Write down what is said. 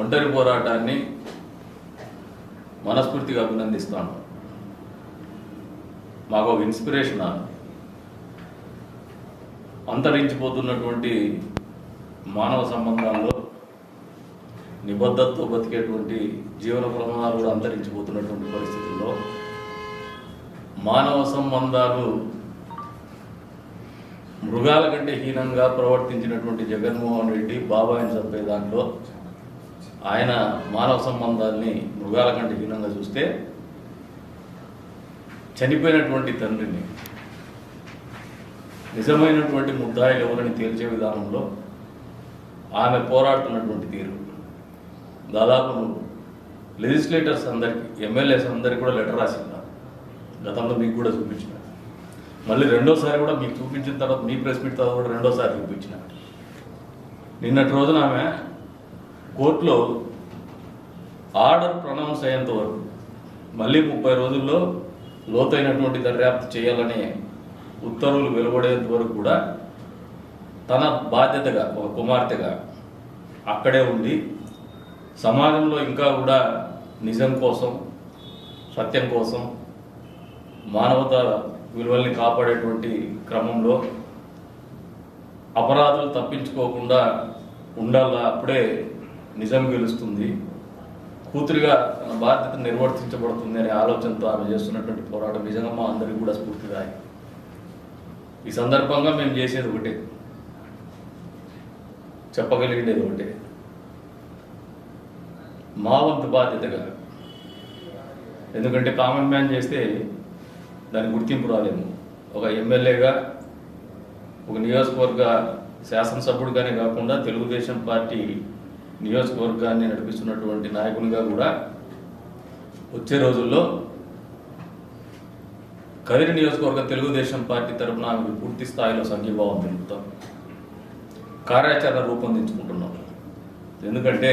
ఒంటరి పోరాటాన్ని మనస్ఫూర్తిగా అభినందిస్తాను. మాకు ఒక ఇన్స్పిరేషన్ అంతరించిపోతున్నటువంటి మానవ సంబంధాల్లో నిబద్ధతతో బతికేటువంటి జీవన ప్రమాణాలు కూడా అంతరించిపోతున్నటువంటి పరిస్థితుల్లో మానవ సంబంధాలు మృగాల కంటే హీనంగా ప్రవర్తించినటువంటి జగన్మోహన్ రెడ్డి బాబాయిని చంపే దాంట్లో ఆయన మానవ సంబంధాల్ని మృగాల కంటే హీనంగా చూస్తే చనిపోయినటువంటి తండ్రిని నిజమైనటువంటి ముద్దాయిలు ఎవరని తేల్చే విధానంలో ఆమె పోరాడుతున్నటువంటి తీరు. దాదాపు లెజిస్లేటర్స్ అందరికీ ఎమ్మెల్యేస్ అందరికీ కూడా లెటర్ రాసిందా? గతంలో మీకు కూడా చూపించిన? మళ్ళీ రెండోసారి కూడా మీకు చూపించిన తర్వాత మీ ప్రెస్ మీట్ తర్వాత కూడా రెండోసారి చూపించిన. నిన్నటి రోజున ఆమె కోర్టులో ఆర్డర్ ప్రొనౌన్స్ అయ్యేంత వరకు మళ్ళీ ముప్పై రోజుల్లో లోతైనటువంటి దర్యాప్తు చేయాలనే ఉత్తర్వులు వెలువడేంత వరకు కూడా తన బాధ్యతగా ఒక కుమార్తెగా అక్కడే ఉండి సమాజంలో ఇంకా కూడా నిజం కోసం సత్యం కోసం మానవత విలువల్ని కాపాడేటువంటి క్రమంలో అపరాధులు తప్పించుకోకుండా ఉండాలా? అప్పుడే నిజం గెలుస్తుంది. కూతురిగా తన బాధ్యత నిర్వర్తించబడుతుంది అనే ఆలోచనతో ఆమె చేస్తున్నటువంటి పోరాటం నిజంగా మా అందరికీ కూడా స్ఫూర్తిదాయి ఈ సందర్భంగా మేము చేసేది ఒకటే. చెప్పగలిగేది ఒకటే. మా వంతు బాధ్యతగా ఎందుకంటే కామన్ మ్యాన్ చేస్తే దాని గుర్తింపు రాలేము ఒక ఎమ్మెల్యేగా ఒక నియోజకవర్గ శాసనసభ్యుడిగానే కాకుండా తెలుగుదేశం పార్టీ నియోజకవర్గాన్ని నడిపిస్తున్నటువంటి నాయకునిగా కూడా వచ్చే రోజుల్లో కదిరి నియోజకవర్గ తెలుగుదేశం పార్టీ తరఫున ఆమెకు పూర్తి స్థాయిలో సంఘీభావం తెలుపుతాం కార్యాచరణ రూపొందించుకుంటున్నాం. ఎందుకంటే